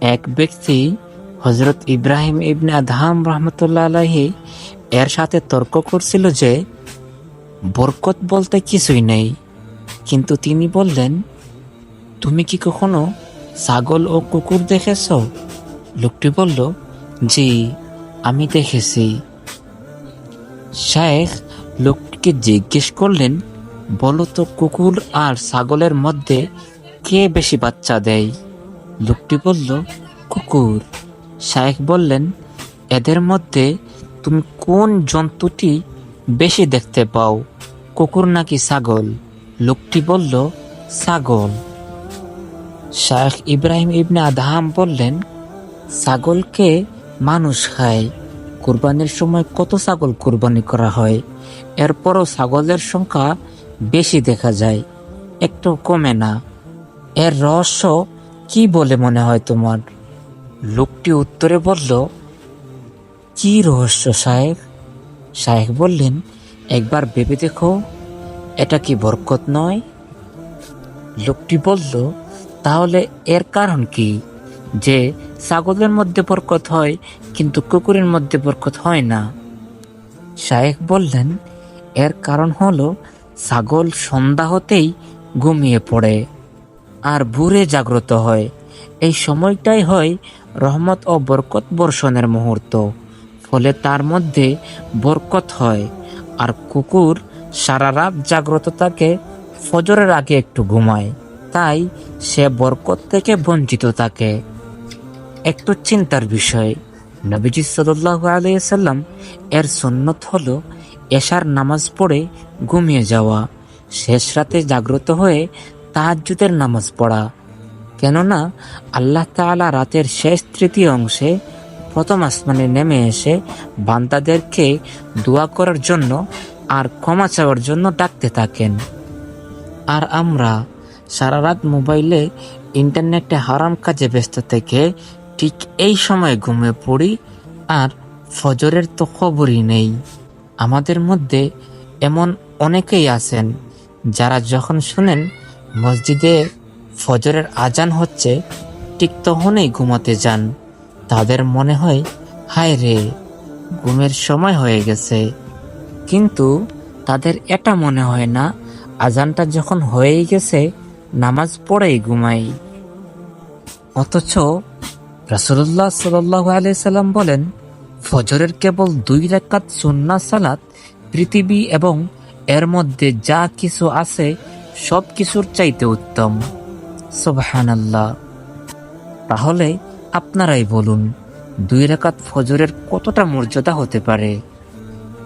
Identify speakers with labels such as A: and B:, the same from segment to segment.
A: এক ব্যক্তি হজরত ইব্রাহিম ইবনে আদহাম রহমতুল্লাহ আলাহি এর সাথে তর্ক করছিল যে, বরকত বলতে কিছুই নেই। কিন্তু তিনি বললেন, তুমি কি কখনো ছাগল ও কুকুর দেখেছ? লোকটি বলল, জি, আমি দেখেছি। শায়েখ লোকটিকে জিজ্ঞেস করলেন, বলো তো কুকুর আর ছাগলের মধ্যে কে বেশি বাচ্চা দেয়? লোকটি বলল, কুকুর। শায়েখ বললেন, এদের মধ্যে তুমি কোন জন্তুটি বেশি দেখতে পাও? কুকুর নাকি ছাগল? লোকটি বলল, ছাগল। শায়েখ ইব্রাহিম ইবনে আদহাম বললেন, ছাগলকে মানুষ খায়। কুরবানির সময় কত ছাগল কুরবানি করা হয়? এরপরও ছাগলের সংখ্যা বেশি দেখা যায়, একটু কমে না। এর রহস্য কি বলে মনে হয় তোমার? লোকটি উত্তরে বলল, কি রহস্য শায়েখ শায়েখ বললেন, একবার ভেবে দেখো, এটা কি বরকত নয়? লোকটি বলল, তাহলে এর কারণ কি? যে ছাগলের মধ্যে বরকত হয়, কিন্তু কুকুরের মধ্যে বরকত হয় না। শায়েখ বললেন, এর কারণ হলো ছাগল সন্ধ্যা হতেই ঘুমিয়ে পড়ে। আর ভোরে জাগ্রত হয়। এই সময়টাই হয় রহমত ও বরকত বর্ষণের মুহূর্ত। ফলে তার মধ্যে বরকত হয় আর কুকুর সারা রাত জাগ্রত থাকে, ফজরের আগে একটু ঘুমায়। তাই সে বরকত থেকে বঞ্চিত থাকে। একটু চিন্তার বিষয়, নবীজি সাল্লাহ আলাইসাল্লাম এর সন্ন্যত হল এশার নামাজ পড়ে ঘুমিয়ে যাওয়া। শেষ রাতে জাগ্রত হয়ে তাহাজ্জুদের নামাজ পড়া। কেননা আল্লাহ তাআলা রাতের শেষ তৃতীয় অংশে প্রথম আসমানে নেমে এসে বান্দাদেরকে দোয়া করার জন্য আর ক্ষমা চাওয়ার জন্য ডাকতে থাকেন। আর আমরা সারা রাত মোবাইলে ইন্টারনেটে হারাম কাজে ব্যস্ত থেকে ঠিক এই সময় ঘুমিয়ে পড়ি আর ফজরের তো খবরই নেই। আমাদের মধ্যে এমন অনেকেই আছেন যারা যখন শুনেন মসজিদে ফজরের আজান হচ্ছে, ঠিক তখনই ঘুমাতে যান। তাদের মনে হয়, হায় রে, ঘুমের সময় হয়ে গেছে। কিন্তু তাদের এটা মনে হয় না, আজানটা যখন হয়েই গেছে, নামাজ পড়েই ঘুমাই। অথচ রাসুল্লাহ সাল্লাম বলেন, ফজরের কেবল দুই রেখাত সুন্না সালাত, পৃথিবী এবং এর মধ্যে যা কিছু আছে সব কিছুর চাইতে উত্তম। সোবাহান আল্লাহ তাহলে আপনারাই বলুন, দুই রেখাত ফজরের কতটা মর্যাদা হতে পারে?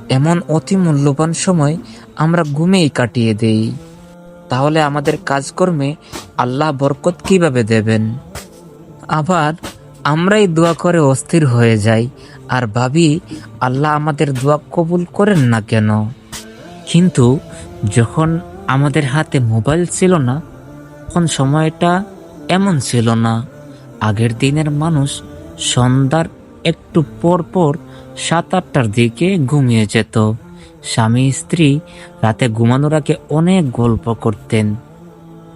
A: এমন অতি মূল্যবান সময় আমরা ঘুমেই কাটিয়ে দেই। তাহলে আমাদের কাজকর্মে আল্লাহ বরকত কীভাবে দেবেন? আবার আমরাই দোয়া করে অস্থির হয়ে যাই, আর ভাবি আল্লাহ আমাদের দোয়া কবুল করেন না কেন? কিন্তু যখন আমাদের হাতে মোবাইল ছিল না তখন সময়টা এমন ছিল না। আগের দিনের মানুষ সন্ধ্যার একটু পর পর সাত আটটার দিকে ঘুমিয়ে যেত। স্বামী, স্ত্রী রাতে ঘুমানোর আগে অনেক গল্প করতেন।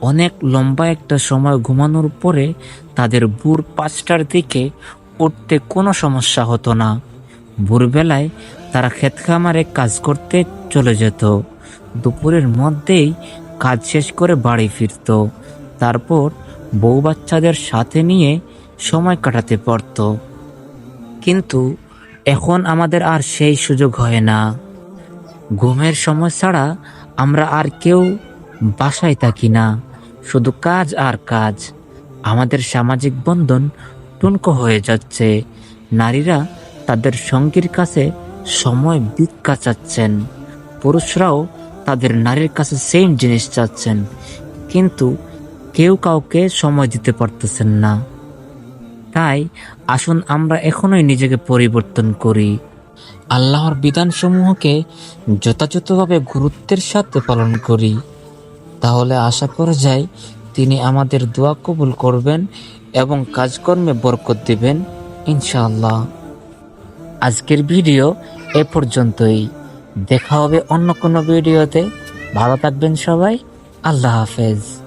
A: অনেক লম্বা একটা সময় ঘুমানোর পরে তাদের ভোর পাঁচটার দিকে উঠতে কোনো সমস্যা হতো না। ভোরবেলায় তারা ক্ষেত খামারে কাজ করতে চলে যেত। দুপুরের মধ্যেই কাজ শেষ করে বাড়ি ফিরত। তারপর বউ বাচ্চাদের সাথে নিয়ে সময় কাটাতে পারত। কিন্তু এখন আমাদের আর সেই সুযোগ হয় না। ঘুমের সময় ছাড়া আমরা আর কেউ বাসায় থাকি না। শুধু কাজ আর কাজ। আমাদের সামাজিক বন্ধন টুনকো হয়ে যাচ্ছে। নারীরা তাদের সঙ্গীর কাছে সময় ভিক্ষা চাচ্ছেন। পুরুষরাও তাদের নারীর কাছে সেম জিনিস চাচ্ছেন, কিন্তু কেউ কাউকে সময় দিতে পারতেছেন না। তাই আসুন আমরা এখনোই নিজেকে পরিবর্তন করি। আল্লাহর বিধানসমূহকে যথাযথভাবে গুরুত্বের সাথে পালন করি। তাহলে আশা করা যায় তিনি আমাদের দোয়া কবুল করবেন এবং কাজকর্মে বরকত দিবেন, ইনশাআল্লাহ। আজকের ভিডিও এ পর্যন্তই। দেখা হবে অন্য কোনো ভিডিওতে। ভালো থাকবেন সবাই। আল্লাহ হাফেজ।